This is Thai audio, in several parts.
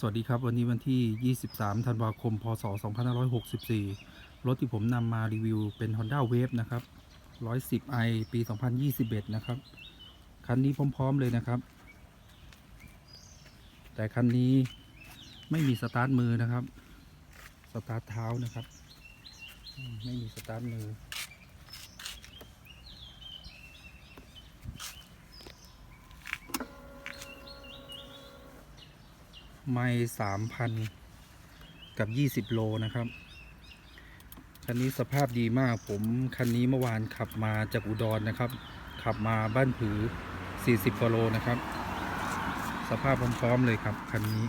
สวัสดีครับ วันนี้วันที่ 23 ธันวาคม พศ 2564 รถที่ผมนำมารีวิวเป็น Honda Wave นะครับ 110i ปี 2021 นะครับ คันนี้พร้อม ๆ เลยนะครับ แต่คันนี้ไม่มีสตาร์ทมือนะครับ สตาร์ทเท้านะครับ ไม่มีสตาร์ทมือ ไม่สามพันกับยี่สิบโลนะครับคันนี้สภาพดีมากผมคันนี้เมื่อวานขับมาจากอุดรนะครับ ขับมาบ้านผือ 40กิโลนะครับ สภาพพร้อมๆเลยครับคันนี้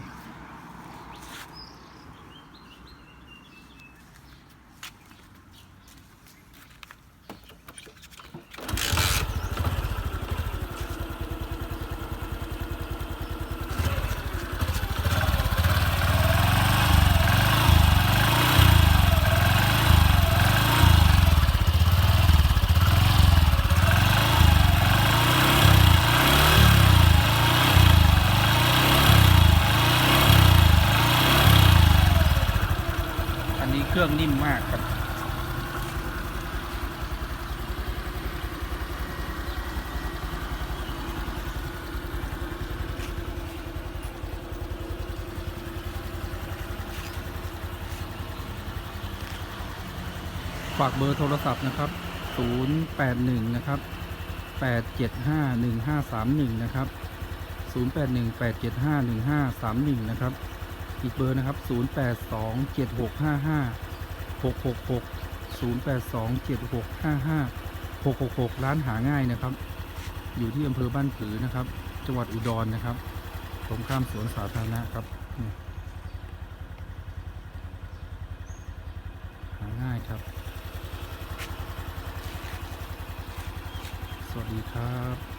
นนี้เครื่องนิ่มมากครับ ฝากเบอร์โทรศัพท์นะครับ 081 นะครับ 8751531 นะครับ 0818751531 นะครับ อีกเบอร์นะครับ0827655666 ร้านหาง่ายนะครับ อยู่ที่อำเภอบ้านผือนะครับ จังหวัดอุดรนะครับตรงข้ามสวนสาธารณะครับหาง่ายครับ สวัสดีครับ